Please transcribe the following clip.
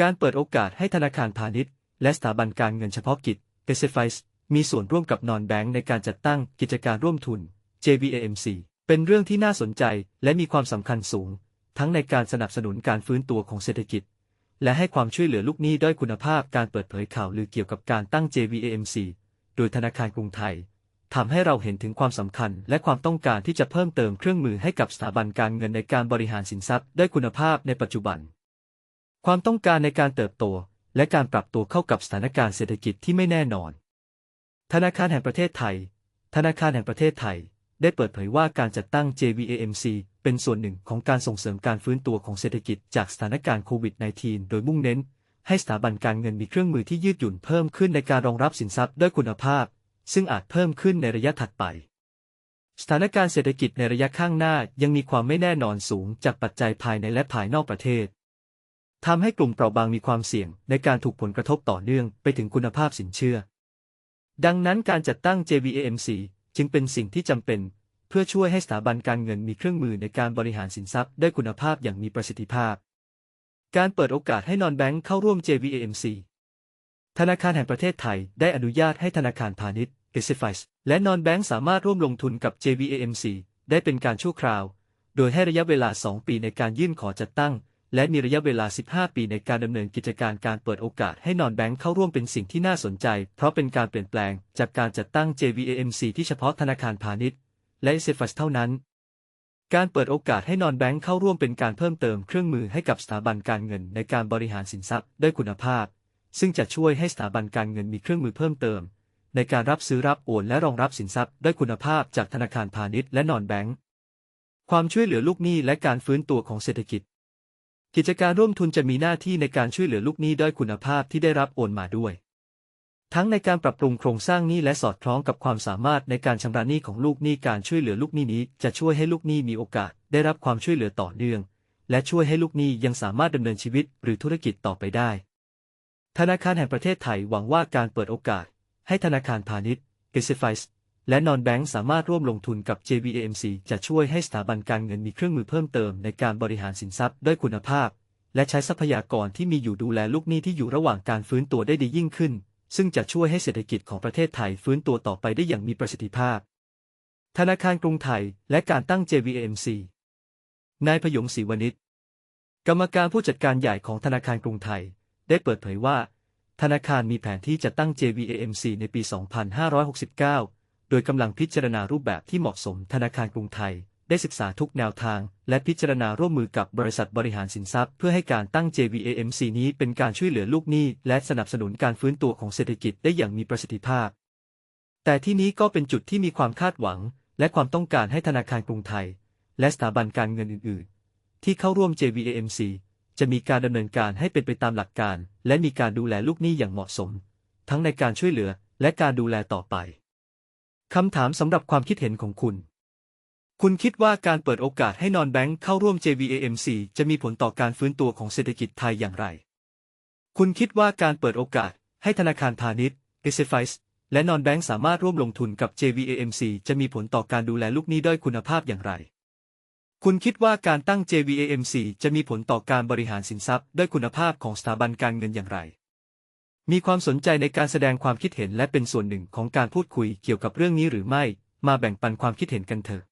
การเปิดโอกาสให้ธนาคารพาณิชย์ และสถาบันการเงินเฉพาะกิจ s f i s มีส่วนร่วมกับนอนแบงก์ในการจัดตั้งกิจการร่วมทุน JVAMC เป็นเรื่องที่น่าสนใจและมีความสำคัญสูง ทั้งในการสนับสนุนการฟื้นตัวของเศรษฐกิจ และให้ความช่วยเหลือลูกหนี้ด้อยคุณภาพการเปิดเผยข่าวลือเกี่ยวกับการตั้ง JVAMC โดยธนาคารกรุงไทยทำให้เราเห็นถึงความสำคัญและความต้องการที่จะเพิ่มเติมเครื่องมือให้กับสถาบันการเงินในการบริหารสินทรัพย์ด้อยคุณภาพในปัจจุบัน ความต้องการในการเติบโต และการปรับตัวเข้ากับสถานการณ์เศรษฐกิจที่ไม่แน่นอน ธนาคารแห่งประเทศไทย ธนาคารแห่งประเทศไทย ได้เปิดเผยว่าการจัดตั้ง JVAMC เป็นส่วนหนึ่งของการส่งเสริมการฟื้นตัวของเศรษฐกิจจากสถานการณ์โควิด -19 โดยมุ่งเน้น ให้สถาบันการเงินมีเครื่องมือที่ยืดหยุ่นเพิ่มขึ้นในการรองรับสินทรัพย์ด้วยคุณภาพ ซึ่งอาจเพิ่มขึ้นในระยะถัดไปสถานการณ์เศรษฐกิจในระยะข้างหน้ายังมีความไม่แน่นอนสูงจากปัจจัยภายในและภายนอกประเทศ ทำให้กลุ่มเปราะบางมีความเสี่ยงในการถูกผลกระทบต่อเนื่องไปถึงคุณภาพสินเชื่อ ดังนั้นการจัดตั้ง JVAMC จึงเป็นสิ่งที่จำเป็น เพื่อช่วยให้สถาบันการเงินมีเครื่องมือในการบริหารสินทรัพย์ได้คุณภาพอย่างมีประสิทธิภาพ การเปิดโอกาสให้นอนแบงค์เข้าร่วม JVAMC ธนาคารแห่งประเทศไทยได้อนุญาตให้ธนาคารพาณิชย์ s f i s และนอนแบงค์สามารถร่วมลงทุนกับ JVAMC ได้เป็นการชั่วคราว โดยให้ระยะเวลา 2 ปีในการยื่นขอจัดตั้ง และมีระยะเวลา 15 ปีในการดำเนินกิจการการเปิดโอกาสให้นอนแบงค์เข้าร่วมเป็นสิ่งที่น่าสนใจ เพราะเป็นการเปลี่ยนแปลงจากการจัดตั้ง JVAMC ที่เฉพาะธนาคารพาณิชย์ และ s f i s เท่านั้น การเปิดโอกาสให้นอนแบงค์เข้าร่วมเป็นการเพิ่มเติมเครื่องมือให้กับสถาบันการเงินในการบริหารสินทรัพย์ด้วยคุณภาพ ซึ่งจะช่วยให้สถาบันการเงินมีเครื่องมือเพิ่มเติม ในการรับซื้อรับโอนและรองรับสินทรัพย์ด้วยคุณภาพจากธนาคารพาณิชย์และนอนแบงค์ความช่วยเหลือลูกหนี้และการฟื้นตัวของเศรษฐกิจ กิจการร่วมทุนจะมีหน้าที่ในการช่วยเหลือลูกหนี้ด้อยคุณภาพที่ได้รับโอนมาด้วย ทั้งในการปรับปรุงโครงสร้างหนี้และสอดคล้องกับความสามารถในการชำระหนี้ของลูกหนี้การช่วยเหลือลูกหนี้นี้ จะช่วยให้ลูกหนี้มีโอกาส ได้รับความช่วยเหลือต่อเนื่อง และช่วยให้ลูกหนี้ยังสามารถดำเนินชีวิตหรือธุรกิจต่อไปได้ ธนาคารแห่งประเทศไทยหวังว่าการเปิดโอกาส ให้ธนาคารพาณิชย์ s f i s และนอนแบงก์สามารถร่วมลงทุนกับ JVAMC จะช่วยให้สถาบันการเงินมีเครื่องมือเพิ่มเติมในการบริหารสินทรัพย์ด้วยคุณภาพ และใช้ทรัพยากรที่มีอยู่ดูแลลูกหนี้ที่อยู่ระหว่างการฟื้นตัวได้ดียิ่งขึ้น ซึ่งจะช่วยให้เศรษฐกิจของประเทศไทยฟื้นตัวต่อไปได้อย่างมีประสิทธิภาพ ธนาคารกรุงไทยและการตั้ง JVAMC นายพยงศรีวณิชกรรมการผู้จัดการใหญ่ของธนาคารกรุงไทย ได้เปิดเผยว่า ธนาคารมีแผนที่จะตั้ง JVAMC ในปี 2569 โดยกำลังพิจารณารูปแบบที่เหมาะสมธนาคารกรุงไทย ได้ศึกษาทุกแนวทาง และพิจารณาร่วมมือกับบริษัทบริหารสินทรัพย์ เพื่อให้การตั้ง JVAMC นี้เป็นการช่วยเหลือลูกหนี้ และสนับสนุนการฟื้นตัวของเศรษฐกิจได้อย่างมีประสิทธิภาพ แต่ที่นี้ก็เป็นจุดที่มีความคาดหวัง และความต้องการให้ธนาคารกรุงไทย และสถาบันการเงินอื่น ๆ ที่เข้าร่วม JVAMC จะมีการดำเนินการให้เป็นไปตามหลักการ และมีการดูแลลูกหนี้อย่างเหมาะสม ทั้งในการช่วยเหลือและการดูแลต่อไป คำถามสำหรับความคิดเห็นของคุณ คุณคิดว่าการเปิดโอกาสให้นอนแบงค์เข้าร่วม JVAMC จะมีผลต่อการฟื้นตัวของเศรษฐกิจไทยอย่างไร คุณคิดว่าการเปิดโอกาสให้ธนาคารพาณิชย์ s f i s และนอนแบงค์สามารถร่วมลงทุนกับ JVAMC จะมีผลต่อการดูแลลูกหนี้ด้อยคุณภาพอย่างไร คุณคิดว่าการตั้ง JVAMC จะมีผลต่อการบริหารสินทรัพย์ด้วยคุณภาพของสถาบันการเงินอย่างไร มีความสนใจในการแสดงความคิดเห็นและเป็นส่วนหนึ่งของการพูดคุยเกี่ยวกับเรื่องนี้หรือไม่ มาแบ่งปันความคิดเห็นกันเถอะ